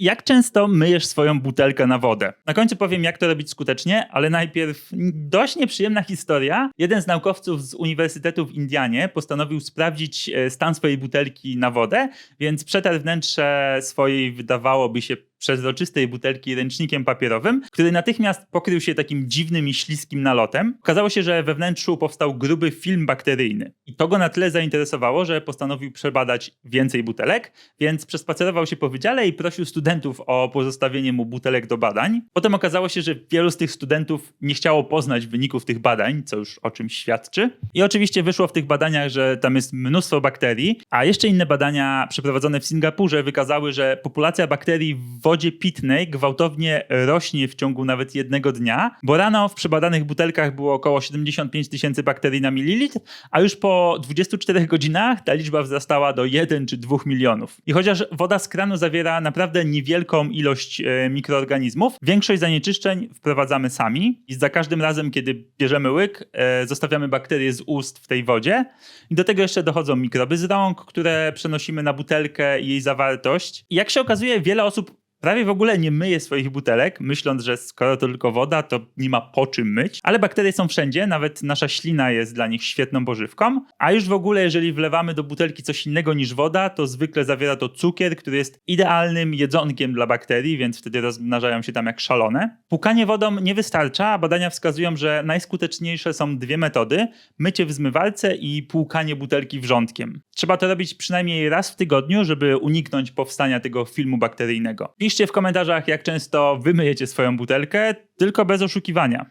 Jak często myjesz swoją butelkę na wodę? Na końcu powiem, jak to robić skutecznie, ale najpierw dość nieprzyjemna historia. Jeden z naukowców z Uniwersytetu w Indianie postanowił sprawdzić e, stan swojej butelki na wodę, więc przetarł wnętrze swojej, wydawałoby się, przezroczystej butelki ręcznikiem papierowym, który natychmiast pokrył się takim dziwnym i śliskim nalotem. Okazało się, że we wnętrzu powstał gruby film bakteryjny. I to go na tyle zainteresowało, że postanowił przebadać więcej butelek, więc przespacerował się po wydziale i prosił studentów o pozostawienie mu butelek do badań. Potem okazało się, że wielu z tych studentów nie chciało poznać wyników tych badań, co już o czymś świadczy. I oczywiście wyszło w tych badaniach, że tam jest mnóstwo bakterii, a jeszcze inne badania przeprowadzone w Singapurze wykazały, że populacja bakterii w wodzie pitnej gwałtownie rośnie w ciągu nawet jednego dnia, bo rano w przebadanych butelkach było około 75 tysięcy bakterii na mililitr, a już po 24 godzinach ta liczba wzrastała do 1 czy 2 milionów. I chociaż woda z kranu zawiera naprawdę niewielką ilość e, mikroorganizmów, większość zanieczyszczeń wprowadzamy sami i za każdym razem, kiedy bierzemy łyk, e, zostawiamy bakterie z ust w tej wodzie. I do tego jeszcze dochodzą mikroby z rąk, które przenosimy na butelkę i jej zawartość. I jak się okazuje, wiele osób prawie w ogóle nie myje swoich butelek, myśląc, że skoro to tylko woda, to nie ma po czym myć. Ale bakterie są wszędzie, nawet nasza ślina jest dla nich świetną pożywką. A już w ogóle, jeżeli wlewamy do butelki coś innego niż woda, to zwykle zawiera to cukier, który jest idealnym jedzonkiem dla bakterii, więc wtedy rozmnażają się tam jak szalone. Płukanie wodą nie wystarcza, a badania wskazują, że najskuteczniejsze są dwie metody: mycie w zmywalce i płukanie butelki wrzątkiem. Trzeba to robić przynajmniej raz w tygodniu, żeby uniknąć powstania tego filmu bakteryjnego. Piszcie w komentarzach, jak często wy myjecie swoją butelkę, tylko bez oszukiwania.